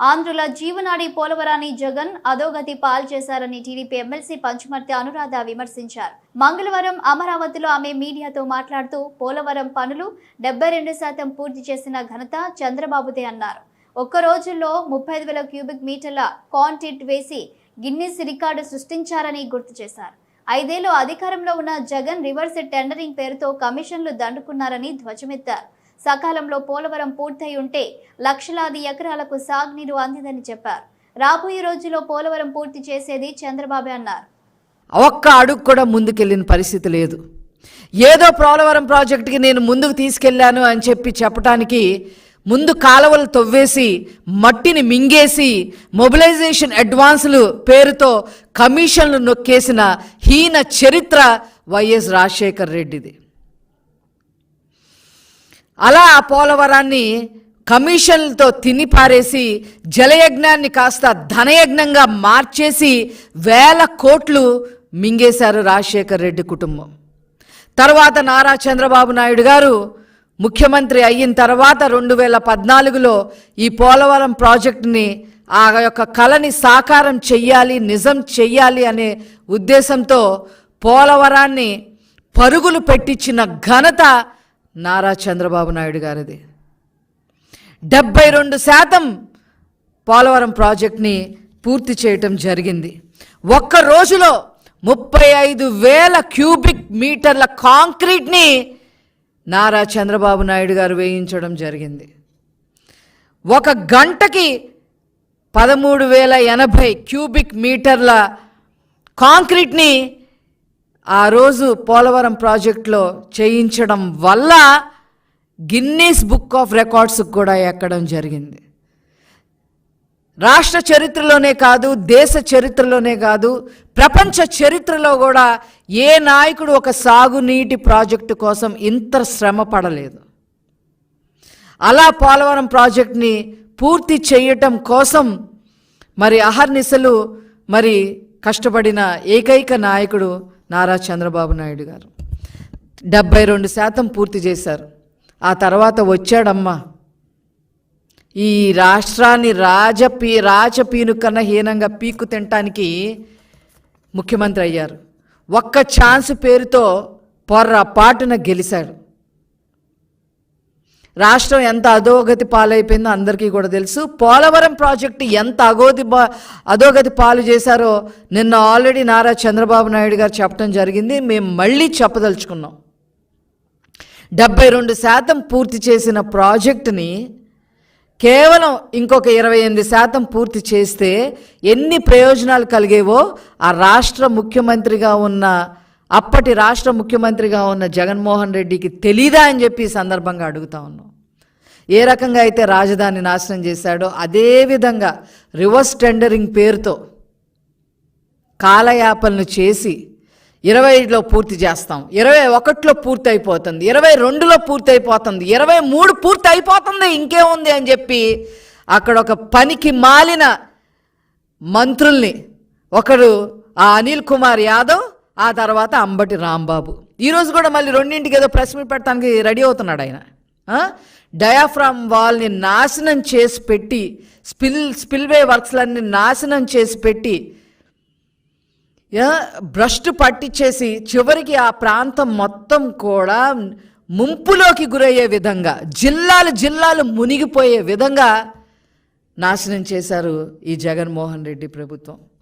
ఆంధ్రుల జీవనాడి పోలవరాన్ని జగన్ అధోగతి పాల్చేశారని టీడీపీ ఎమ్మెల్సీ పంచుమర్తి అనురాధ విమర్శించారు. మంగళవారం అమరావతిలో ఆమె మీడియాతో మాట్లాడుతూ పోలవరం పనులు డెబ్బై రెండు శాతం పూర్తి చేసిన ఘనత చంద్రబాబుదే అన్నారు. ఒక్క రోజుల్లో ముప్పై ఐదు వేల క్యూబిక్ మీటర్ల కాంక్రీట్ వేసి గిన్నిస్ రికార్డు సృష్టించారని గుర్తు చేశారు. ఐదేళ్ళు అధికారంలో ఉన్న జగన్ రివర్స్ టెండరింగ్ పేరుతో కమిషన్లు దండుకున్నారని ధ్వజమెత్తారు. సకాలంలో పోలవరం పూర్తయి ఉంటే లక్షలాది ఎకరాలకు సాగునీరు అందిందని చెప్పారు. రాబోయే రోజుల్లో పోలవరం పూర్తి చేసేది చంద్రబాబు అన్నారు. ఒక్క అడుగు కూడా ముందుకెళ్ళిన పరిస్థితి లేదు. ఏదో పోలవరం ప్రాజెక్టుకి నేను ముందుకు తీసుకెళ్ళాను అని చెప్పి చెప్పడానికి ముందు కాలువలు తవ్వేసి మట్టిని మింగేసి మొబిలైజేషన్ అడ్వాన్సులు పేరుతో కమిషన్లు నొక్కేసిన హీన చరిత్ర వైఎస్ రాజశేఖర్ రెడ్డిది. అలా ఆ పోలవరాన్ని కమిషన్లతో తిని పారేసి జలయజ్ఞాన్ని కాస్త ధనయజ్ఞంగా మార్చేసి వేల కోట్లు మింగేశారు రాజశేఖర్ రెడ్డి కుటుంబం. తర్వాత నారా చంద్రబాబు నాయుడు గారు ముఖ్యమంత్రి అయిన తర్వాత రెండు వేల పద్నాలుగులో ఈ పోలవరం ప్రాజెక్టుని ఆ యొక్క కళని సాకారం చెయ్యాలి నిజం చెయ్యాలి అనే ఉద్దేశంతో పోలవరాన్ని పరుగులు పెట్టించిన ఘనత నారా చంద్రబాబు నాయుడు గారిది. డెబ్బై రెండు శాతం పోలవరం ప్రాజెక్ట్ని పూర్తి చేయటం జరిగింది. ఒక్క రోజులో ముప్పై ఐదు వేల క్యూబిక్ మీటర్ల కాంక్రీట్ని నారా చంద్రబాబు నాయుడు గారు వేయించడం జరిగింది. ఒక గంటకి పదమూడు వేల ఎనభై క్యూబిక్ మీటర్ల కాంక్రీట్ని ఆ రోజు పోలవరం ప్రాజెక్టులో చేయించడం వల్ల గిన్నీస్ బుక్ ఆఫ్ రికార్డ్స్కి కూడా ఎక్కడం జరిగింది. రాష్ట్ర చరిత్రలోనే కాదు దేశ చరిత్రలోనే కాదు ప్రపంచ చరిత్రలో కూడా ఏ నాయకుడు ఒక సాగునీటి ప్రాజెక్టు కోసం ఇంత శ్రమ పడలేదు. అలా పోలవరం ప్రాజెక్ట్ని పూర్తి చేయటం కోసం మరి అహర్నిశలు మరి కష్టపడిన ఏకైక నాయకుడు నారా చంద్రబాబు నాయుడు గారు. డెబ్బై రెండు శాతం పూర్తి చేశారు. ఆ తర్వాత వచ్చాడమ్మా. ఈ రాష్ట్రాన్ని రాజపీ రాజపీను కన్నా హీనంగా పీకు తినటానికి ముఖ్యమంత్రి అయ్యారు. ఒక్క ఛాన్స్ పేరుతో పొర్రపాటున గెలిచాడు రాష్ట్రం ఎంత అధోగతి పాలైపోయిందో అందరికీ కూడా తెలుసు. పోలవరం ప్రాజెక్టు ఎంత అగోది బా అధోగతి పాలు చేశారో నిన్న ఆల్రెడీ నారా చంద్రబాబు నాయుడు గారు చెప్పడం జరిగింది. మేము మళ్ళీ చెప్పదలుచుకున్నాం. డెబ్బై రెండు శాతం పూర్తి చేసిన ప్రాజెక్టుని కేవలం ఇంకొక ఇరవై ఎనిమిది శాతం పూర్తి చేస్తే ఎన్ని ప్రయోజనాలు కలిగేవో ఆ రాష్ట్ర ముఖ్యమంత్రిగా ఉన్న అప్పటి రాష్ట్ర ముఖ్యమంత్రిగా ఉన్న జగన్మోహన్ రెడ్డికి తెలీదా అని చెప్పి సందర్భంగా అడుగుతా ఉన్నాం. ఏ రకంగా అయితే రాజధాని నాశనం చేశాడో అదే విధంగా రివర్స్ టెండరింగ్ పేరుతో కాలయాపలను చేసి ఇరవైలో పూర్తి చేస్తాం. ఇరవై ఒకటిలో పూర్తి అయిపోతుంది. ఇరవై రెండులో పూర్తి అయిపోతుంది. ఇరవై మూడు పూర్తి అయిపోతుంది ఇంకేముంది అని చెప్పి అక్కడ ఒక పనికి మాలిన మంత్రుల్ని ఒకడు ఆ అనిల్ కుమార్ యాదవ్ ఆ తర్వాత అంబటి రాంబాబు. ఈరోజు కూడా మళ్ళీ రెండింటికి ఏదో ప్రెస్ మీట్ పెట్టడానికి రెడీ అవుతున్నాడు ఆయన. డయాఫ్రామ్ వాల్ని నాశనం చేసి పెట్టి స్పిల్ స్పిల్వే వర్క్స్లన్నీ నాశనం చేసి పెట్టి భ్రష్టు పట్టించేసి చివరికి ఆ ప్రాంతం మొత్తం కూడా ముంపులోకి గురయ్యే విధంగా జిల్లాలు జిల్లాలు మునిగిపోయే విధంగా నాశనం చేశారు ఈ జగన్మోహన్ రెడ్డి ప్రభుత్వం.